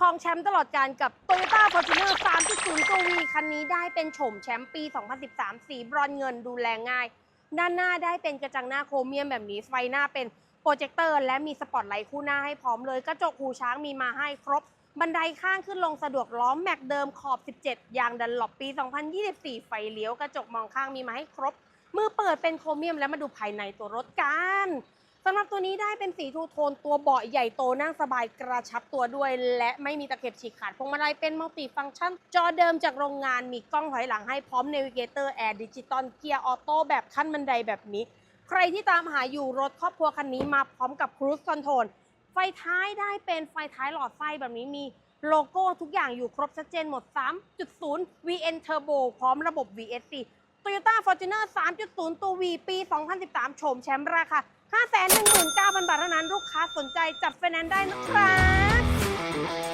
ครองแชมป์ตลอดการกับ Toyota Fortuner 3.0 ตัว V คันนี้ได้เป็นโฉมแชมป์ปี 2013 สีบรอนเงินดูแลง่าย ด้านหน้าได้เป็นกระจังหน้าโครเมียมแบบนี้ ไฟหน้าเป็นโปรเจคเตอร์ และมีสปอตไลท์คู่หน้าให้พร้อมเลย กระจกหูช้างมีมาให้ครบ บันไดข้างขึ้นลงสะดวกล้อมแม็กเดิมขอบ 17 ยางดันหลบปี 2024 ไฟเลี้ยวกระจกมองข้างมีมาให้ครบ มือเปิดเป็นโครเมียมแล้วมาดูภายในตัวรถกัน สำหรับตัวนี้ได้เป็นสีทูโทนตัวเบาะใหญ่โตนั่งสบายกระชับตัวด้วย และไม่มีตะเข็บฉีกขาดพวงมาลัยเป็นมัลติฟังก์ชัน จอเดิมจากโรงงานมีกล้องถอยหลังให้พร้อมเนวิเกเตอร์แอร์ดิจิตอลเกียร์ออโต้แบบขั้นบันไดแบบนี้ ใครที่ตามหาอยู่รถครอบครัวคันนี้มาพร้อมกับครู i คอนโทรลไฟท้ายได้เป็นไฟท้ายหลอดไฟแบบนี้มีโลโก้ทุกอย่างอยู่ครบชัดเจนหมด 3.0 VN Turbo พร้อมระบบ VSC Toyota Fortuner 3.0 ตัว V ปี 2013 โฉมแชมป์ราคา 519,000 บาทเท่านั้น ลูกค้าสนใจจัดไฟแนนซ์ได้นะครับ